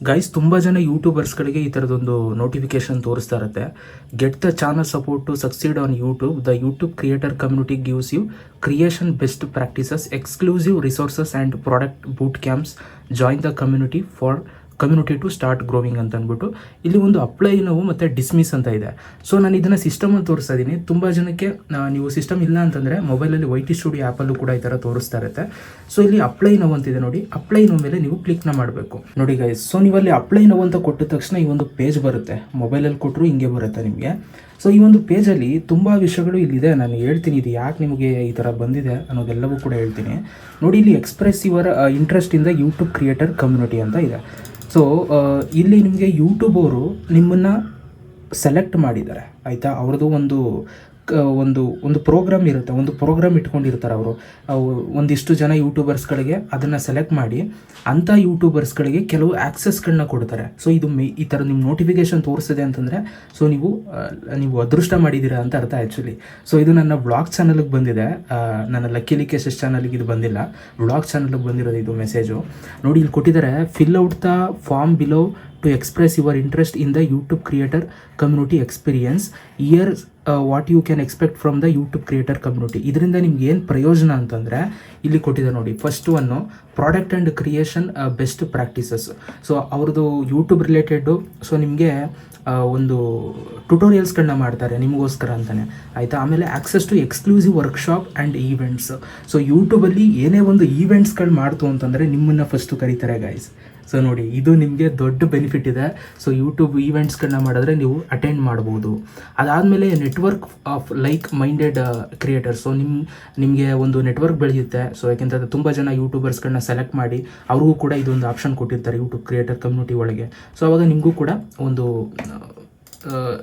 Guys ತುಂಬ ಜನ ಯೂಟ್ಯೂಬರ್ಸ್ಗಳಿಗೆ ಈ ಥರದೊಂದು ನೋಟಿಫಿಕೇಶನ್ ತೋರಿಸ್ತಾ ಇರುತ್ತೆ. Get the channel support to succeed on YouTube the YouTube creator community gives you creation best practices exclusive resources and product boot camps join the community for community to start growing ಅಂತ ಅಂದ್ಬಿಟ್ಟು ಇಲ್ಲಿ ಒಂದು apply ನೋವು ಮತ್ತು dismiss ಅಂತ ಇದೆ. So ನಾನು ಇದನ್ನು ಸಿಸ್ಟಮಲ್ಲಿ ತೋರಿಸ್ತಾ ಇದ್ದೀನಿ ತುಂಬ ಜನಕ್ಕೆ ನೀವು ಸಿಸ್ಟಮ್ ಇಲ್ಲ ಅಂತಂದರೆ ಮೊಬೈಲಲ್ಲಿ ವೈ ಟಿ ಸ್ಟುಡಿಯೋ ಆ್ಯಪಲ್ಲೂ ಕೂಡ ಈ ಥರ ತೋರಿಸ್ತಾ ಇರುತ್ತೆ. ಸೊ ಇಲ್ಲಿ ಅಪ್ಲೈ ನೋವು ಅಂತಿದೆ ನೋಡಿ. ಅಪ್ಲೈ ನೋವು ಮೇಲೆ ನೀವು ಕ್ಲಿಕ್ನ ಮಾಡಬೇಕು. ನೋಡಿ ಗೈಸ್ ಸೊ ನೀವು ಅಲ್ಲಿ ಅಪ್ಲೈ ನೋವು ಅಂತ ಕೊಟ್ಟ ತಕ್ಷಣ ಈ ಒಂದು ಪೇಜ್ ಬರುತ್ತೆ. ಮೊಬೈಲಲ್ಲಿ ಕೊಟ್ಟರು ಹಿಂಗೆ ಬರುತ್ತೆ ನಿಮಗೆ. ಸೊ ಈ ಒಂದು ಪೇಜಲ್ಲಿ ತುಂಬ ವಿಷಯಗಳು ಇಲ್ಲಿದೆ ನಾನು ಹೇಳ್ತೀನಿ, ಇದು ಯಾಕೆ ನಿಮಗೆ ಈ ಥರ ಬಂದಿದೆ ಅನ್ನೋದೆಲ್ಲವೂ ಕೂಡ ಹೇಳ್ತೀನಿ. ನೋಡಿ, ಇಲ್ಲಿ express your interest in the YouTube creator community ಅಂತ ಇದೆ. ಸೊ ಇಲ್ಲಿ ನಿಮಗೆ ಯೂಟ್ಯೂಬ್ ಅವರು ನಿಮ್ಮನ್ನು ಸೆಲೆಕ್ಟ್ ಮಾಡಿದ್ದಾರೆ. ಆಯಿತಾ? ಅವ್ರದ್ದು ಒಂದು ಒಂದು ಒಂದು ಪ್ರೋಗ್ರಾಮ್ ಇರುತ್ತೆ, ಒಂದು ಪ್ರೋಗ್ರಾಮ್ ಇಟ್ಕೊಂಡಿರ್ತಾರೆ ಅವರು. ಅವು ಒಂದಿಷ್ಟು ಜನ ಯೂಟ್ಯೂಬರ್ಸ್ಗಳಿಗೆ ಅದನ್ನು ಸೆಲೆಕ್ಟ್ ಮಾಡಿ ಅಂಥ ಯೂಟ್ಯೂಬರ್ಸ್ಗಳಿಗೆ ಕೆಲವು ಆ್ಯಕ್ಸಸ್ಗಳನ್ನ ಕೊಡ್ತಾರೆ. ಸೊ ಇದು ಮೇ, ಈ ಥರ ನಿಮ್ಮ ನೋಟಿಫಿಕೇಶನ್ ತೋರಿಸಿದೆ ಅಂತಂದರೆ ಸೊ ನೀವು ನೀವು ಅದೃಷ್ಟ ಮಾಡಿದ್ದೀರಾ ಅಂತ ಅರ್ಥ ಆ್ಯಕ್ಚುಲಿ ಸೊ ಇದು ನನ್ನ ಬ್ಲಾಗ್ ಚಾನಲ್ಗೆ ಬಂದಿದೆ. ನನ್ನ ಲಕ್ಕಿ ಲಿಕೇಶಸ್ ಚಾನಲ್ಗೆ ಇದು ಬಂದಿಲ್ಲ. ಬ್ಲಾಗ್ ಚಾನಲ್ಗೆ ಬಂದಿರೋದು ಇದು ಮೆಸೇಜು ನೋಡಿ, ಇಲ್ಲಿ ಕೊಟ್ಟಿದ್ದಾರೆ fill out the form below to express your interest in the YouTube creator community experience here what you can expect from the YouTube creator community ಇದರಿಂದ ನಿಮ್ಗೆ ಏನು ಪ್ರಯೋಜನ ಅಂತಂದರೆ, ಇಲ್ಲಿ ಕೊಟ್ಟಿದೆ ನೋಡಿ. First one product and creation best practices so ಅವ್ರದ್ದು YouTube related so ನಿಮಗೆ ಒಂದು ಟ್ಯುಟೋರಿಯಲ್ಸ್ಗಳನ್ನ ಮಾಡ್ತಾರೆ ನಿಮಗೋಸ್ಕರ ಅಂತಲೇ ಆಯಿತಾ? ಆಮೇಲೆ access to exclusive workshop and events so ಯೂಟ್ಯೂಬಲ್ಲಿ ಏನೇ ಒಂದು ಈವೆಂಟ್ಸ್ಗಳು ಮಾಡ್ತು ಅಂತಂದರೆ ನಿಮ್ಮನ್ನು ಫಸ್ಟು ಕರೀತಾರೆ ಗಾಯ್ಸ್ ಸೊ ನೋಡಿ, ಇದು ನಿಮಗೆ ದೊಡ್ಡ ಬೆನಿಫಿಟ್ ಇದೆ. ಸೊ ಯೂಟ್ಯೂಬ್ ಈವೆಂಟ್ಸ್ಗಳನ್ನ ಮಾಡಿದ್ರೆ ನೀವು ಅಟೆಂಡ್ ಮಾಡ್ಬೋದು. ಅದಾದಮೇಲೆ network of like minded creators so ನಿಮ್ಮ ನಿಮಗೆ ಒಂದು ನೆಟ್ವರ್ಕ್ ಬೆಳೆಯುತ್ತೆ. ಸೊ ಯಾಕೆಂತಂದರೆ ತುಂಬ ಜನ ಯೂಟ್ಯೂಬರ್ಸ್ಗಳನ್ನ ಸೆಲೆಕ್ಟ್ ಮಾಡಿ ಅವ್ರಿಗೂ ಕೂಡ ಇದೊಂದು ಆಪ್ಷನ್ ಕೊಟ್ಟಿರ್ತಾರೆ ಯೂಟ್ಯೂಬ್ ಕ್ರಿಯೇಟರ್ ಕಮ್ಯುನಿಟಿ ಒಳಗೆ. ಸೊ ಅವಾಗ ನಿಮಗೂ ಕೂಡ ಒಂದು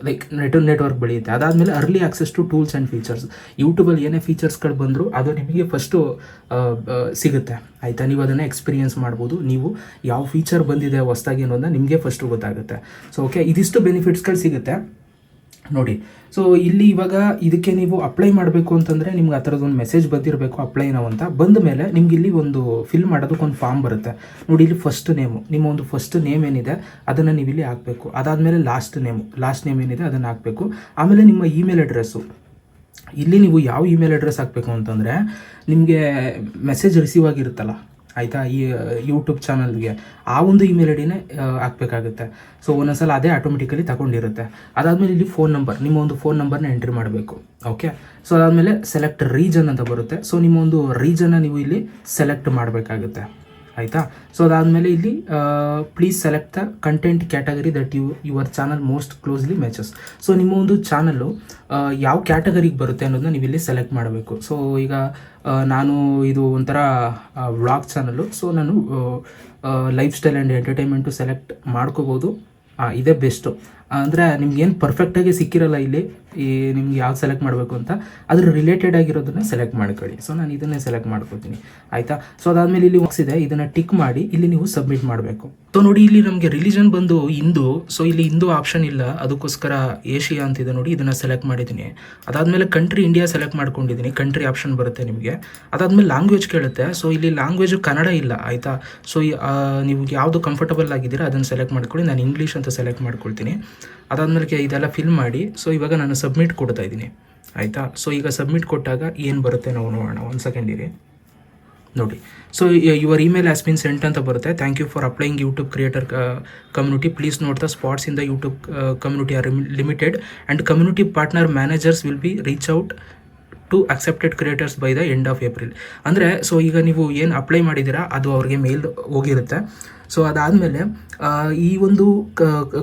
ಲೈಕ್ ನೆಟ್ ನೆಟ್ವರ್ಕ್ ಬೆಳೆಯುತ್ತೆ. ಅದಾದಮೇಲೆ early access to tools and features ಯೂಟ್ಯೂಬಲ್ಲಿ ಏನೇ ಫೀಚರ್ಸ್ಗಳು ಬಂದರೂ ಅದು ನಿಮಗೆ ಫಸ್ಟು ಸಿಗುತ್ತೆ. ಆಯಿತಾ? ನೀವು ಅದನ್ನು ಎಕ್ಸ್ಪೀರಿಯೆನ್ಸ್ ಮಾಡ್ಬೋದು. ನೀವು ಯಾವ ಫೀಚರ್ ಬಂದಿದೆ ಹೊಸ್ದಾಗಿ ಅನ್ನೋದನ್ನ ನಿಮಗೆ ಫಸ್ಟು ಗೊತ್ತಾಗುತ್ತೆ. ಸೊ ಓಕೆ ಇದಿಷ್ಟು ಬೆನಿಫಿಟ್ಸ್ಗಳು ಸಿಗುತ್ತೆ. ನೋಡಿ ಸೊ ಇಲ್ಲಿ ಇವಾಗ ಇದಕ್ಕೆ ನೀವು ಅಪ್ಲೈ ಮಾಡಬೇಕು ಅಂತಂದರೆ ನಿಮ್ಗೆ ಆ ಥರದ್ದೊಂದು ಮೆಸೇಜ್ ಬಂದಿರಬೇಕು ಅಪ್ಲೈ ನಾವು ಅಂತ. ಬಂದ ಮೇಲೆ ನಿಮ್ಗೆ ಇಲ್ಲಿ ಒಂದು ಫಿಲ್ ಮಾಡೋದಕ್ಕೊಂದು ಫಾರ್ಮ್ ಬರುತ್ತೆ. ನೋಡಿ, ಇಲ್ಲಿ ಫಸ್ಟ್ ನೇಮು ನಿಮ್ಮ ಒಂದು ಫಸ್ಟ್ ನೇಮ್ ಏನಿದೆ, ಅದನ್ನು ನೀವು ಇಲ್ಲಿ ಹಾಕಬೇಕು. ಅದಾದಮೇಲೆ ಲಾಸ್ಟ್ ನೇಮು ಲಾಸ್ಟ್ ನೇಮ್ ಏನಿದೆ, ಅದನ್ನು ಹಾಕಬೇಕು. ಆಮೇಲೆ ನಿಮ್ಮ ಇಮೇಲ್ ಅಡ್ರೆಸ್ಸು ಇಲ್ಲಿ ನೀವು ಯಾವ ಇಮೇಲ್ ಅಡ್ರೆಸ್ ಹಾಕಬೇಕು ಅಂತಂದರೆ, ನಿಮಗೆ ಮೆಸೇಜ್ ರಿಸೀವ್ ಆಗಿರುತ್ತಲ್ಲ ಆಯಿತಾ? ಈ ಯೂಟ್ಯೂಬ್ ಚಾನಲ್ಗೆ ಆ ಒಂದು ಇಮೇಲ್ ಐ ಡಿನೇ ಹಾಕಬೇಕಾಗುತ್ತೆ. ಸೊ ಒಂದೊಂದ್ಸಲ ಅದೇ ಆಟೋಮೆಟಿಕಲಿ ತಗೊಂಡಿರುತ್ತೆ. ಅದಾದಮೇಲೆ ಇಲ್ಲಿ ಫೋನ್ ನಂಬರ್ ನಿಮ್ಮ ಒಂದು ಫೋನ್ ನಂಬರ್ನ ಎಂಟ್ರಿ ಮಾಡಬೇಕು. ಓಕೆ ಸೊ ಅದಾದಮೇಲೆ ಸೆಲೆಕ್ಟ್ ರೀಜನ್ ಅಂತ ಬರುತ್ತೆ. ಸೊ ನಿಮ್ಮ ಒಂದು ರೀಜನ್ನ ನೀವು ಇಲ್ಲಿ ಸೆಲೆಕ್ಟ್ ಮಾಡಬೇಕಾಗುತ್ತೆ. ಆಯಿತಾ? ಸೊ ಅದಾದಮೇಲೆ ಇಲ್ಲಿ please select the content category that you your channel most closely matches so ನಿಮ್ಮ ಒಂದು ಚಾನಲ್ಲು ಯಾವ ಕ್ಯಾಟಗರಿಗೆ ಬರುತ್ತೆ ಅನ್ನೋದನ್ನ ನೀವು ಇಲ್ಲಿ ಸೆಲೆಕ್ಟ್ ಮಾಡಬೇಕು. ಸೊ ಈಗ ನಾನು ಇದು ಒಂಥರ ವ್ಲಾಗ್ ಚಾನಲ್ಲು ಸೊ ನಾನು lifestyle and entertainment select ಮಾಡ್ಕೋಬೋದು. ಇದೇ ಬೆಸ್ಟು ಅಂದರೆ ನಿಮ್ಗೇನು ಪರ್ಫೆಕ್ಟಾಗಿ ಸಿಕ್ಕಿರಲ್ಲ ಇಲ್ಲಿ, ಈ ನಿಮ್ಗೆ ಯಾವ್ದು ಸೆಲೆಕ್ಟ್ ಮಾಡಬೇಕು ಅಂತ, ಅದ್ರ ರಿಲೇಟೆಡ್ ಆಗಿರೋದನ್ನ ಸೆಲೆಕ್ಟ್ ಮಾಡ್ಕೊಳ್ಳಿ. ಸೊ ನಾನು ಇದನ್ನೇ ಸೆಲೆಕ್ಟ್ ಮಾಡ್ಕೊತೀನಿ. ಆಯಿತಾ? ಸೊ ಅದಾದಮೇಲೆ ಇಲ್ಲಿ ಇದೆ, ಇದನ್ನು ಟಿಕ್ ಮಾಡಿ ಇಲ್ಲಿ ನೀವು ಸಬ್ಮಿಟ್ ಮಾಡಬೇಕು. ಸೊ ನೋಡಿ ಇಲ್ಲಿ ನಮಗೆ ರಿಲಿಜನ್ ಬಂದು ಹಿಂದೂ ಸೊ ಇಲ್ಲಿ ಹಿಂದೂ ಆಪ್ಷನ್ ಇಲ್ಲ, ಅದಕ್ಕೋಸ್ಕರ ಏಷ್ಯಾ ಅಂತಿದೆ ನೋಡಿ, ಇದನ್ನು ಸೆಲೆಕ್ಟ್ ಮಾಡಿದ್ದೀನಿ. ಅದಾದಮೇಲೆ ಕಂಟ್ರಿ ಇಂಡಿಯಾ ಸೆಲೆಕ್ಟ್ ಮಾಡ್ಕೊಂಡಿದ್ದೀನಿ ಕಂಟ್ರಿ ಆಪ್ಷನ್ ಬರುತ್ತೆ ನಿಮಗೆ. ಅದಾದಮೇಲೆ ಲ್ಯಾಂಗ್ವೇಜ್ ಕೇಳುತ್ತೆ ಸೊ ಇಲ್ಲಿ ಲ್ಯಾಂಗ್ವೇಜು ಕನ್ನಡ ಇಲ್ಲ, ಆಯಿತಾ? ಸೊ ನೀವು ಯಾವುದು ಕಂಫರ್ಟಬಲ್ ಆಗಿದ್ದೀರಾ, ಅದನ್ನು ಸೆಲೆಕ್ಟ್ ಮಾಡ್ಕೊಳ್ಳಿ. ನಾನು ಇಂಗ್ಲೀಷ್ ಅಂತ ಸೆಲೆಕ್ಟ್ ಮಾಡ್ಕೊಳ್ತೀನಿ. ಅದಾದಮೇಲೆ ಇದೆಲ್ಲ ಫಿಲ್ ಮಾಡಿ ಸೊ ಇವಾಗ ನಾನು ಸಬ್ಮಿಟ್ ಕೊಡ್ತಾ ಇದ್ದೀನಿ. ಆಯಿತಾ? ಸೊ ಈಗ ಸಬ್ಮಿಟ್ ಕೊಟ್ಟಾಗ ಏನು ಬರುತ್ತೆ ನಾವು ನೋಡೋಣ. ಒಂದು ಸೆಕೆಂಡ್ ಇರಿ. ನೋಡಿ. So your email as been sent ಅಂತ ಬರುತ್ತೆ. Thank you for applying YouTube creator community please note the spots in the YouTube community are limited and community partner managers will be reach out to accepted creators by the end of April ಅಂದರೆ so ಈಗ ನೀವು ಏನು apply ಮಾಡಿದ್ದೀರಾ, ಅದು ಅವ್ರಿಗೆ ಮೇಲ್ ಹೋಗಿರುತ್ತೆ. So ಅದಾದಮೇಲೆ ಈ ಒಂದು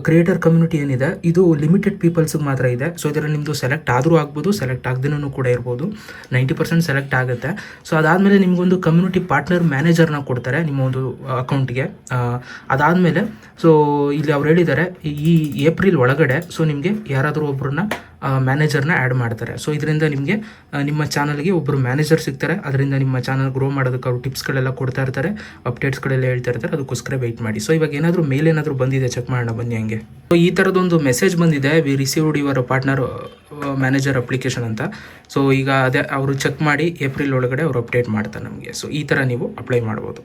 ಕ್ರಿಯೇಟರ್ ಕಮ್ಯುನಿಟಿ ಏನಿದೆ, ಇದು ಲಿಮಿಟೆಡ್ ಪೀಪಲ್ಸ್ಗೆ ಮಾತ್ರ ಇದೆ. ಸೊ ಇದರಲ್ಲಿ ನಿಮ್ಮದು ಸೆಲೆಕ್ಟ್ ಆದರೂ ಆಗ್ಬೋದು ಸೆಲೆಕ್ಟ್ ಆಗದೇನೂ ಕೂಡ ಇರ್ಬೋದು. ನೈಂಟಿ ಪರ್ಸೆಂಟ್ ಸೆಲೆಕ್ಟ್ ಆಗುತ್ತೆ. ಸೊ ಅದಾದಮೇಲೆ ನಿಮಗೊಂದು ಕಮ್ಯುನಿಟಿ ಪಾರ್ಟ್ನರ್ ಮ್ಯಾನೇಜರ್ನ ಕೊಡ್ತಾರೆ ನಿಮ್ಮ ಒಂದು ಅಕೌಂಟ್ಗೆ ಅದಾದಮೇಲೆ ಸೊ ಇಲ್ಲಿ ಅವ್ರು ಹೇಳಿದ್ದಾರೆ, ಈ ಏಪ್ರಿಲ್ ಒಳಗಡೆ ಸೊ ನಿಮಗೆ ಯಾರಾದರೂ ಒಬ್ಬರನ್ನ ಮ್ಯಾನೇಜರ್ನ ಆ್ಯಡ್ ಮಾಡ್ತಾರೆ. ಸೊ ಇದರಿಂದ ನಿಮಗೆ ನಿಮ್ಮ ಚಾನಲ್ಗೆ ಒಬ್ಬರು ಮ್ಯಾನೇಜರ್ ಸಿಗ್ತಾರೆ. ಅದರಿಂದ ನಿಮ್ಮ ಚಾನಲ್ ಗ್ರೋ ಮಾಡೋದಕ್ಕೆ ಅವರು ಟಿಪ್ಸ್ಗಳೆಲ್ಲ ಕೊಡ್ತಾ ಇರ್ತಾರೆ ಅಪ್ಡೇಟ್ಸ್ಗಳೆಲ್ಲ ಹೇಳ್ತಾ ಇರ್ತಾರೆ. ಅದಕ್ಕೋಸ್ಕರ ವೆಯ್ಟ್ ಮಾಡಿ. ಸೊ ಇವಾಗ ಏನಾದರೂ ಮೇಲ್ ಏನಾದರೂ ಬಂದಿದೆ ಚೆಕ್ ಮಾಡೋಣ, ಬನ್ನಿ ಹಂಗೆ. ಸೊ ಈ ಥರದೊಂದು ಮೆಸೇಜ್ ಬಂದಿದೆ. We received your partner manager application ಅಂತ. ಸೊ ಈಗ ಅದೇ, ಅವರು ಚೆಕ್ ಮಾಡಿ ಏಪ್ರಿಲ್ ಒಳಗಡೆ ಅವರು ಅಪ್ಡೇಟ್ ಮಾಡ್ತಾರೆ ನಮಗೆ. ಸೊ ಈ ಥರ ನೀವು ಅಪ್ಲೈ ಮಾಡ್ಬೋದು.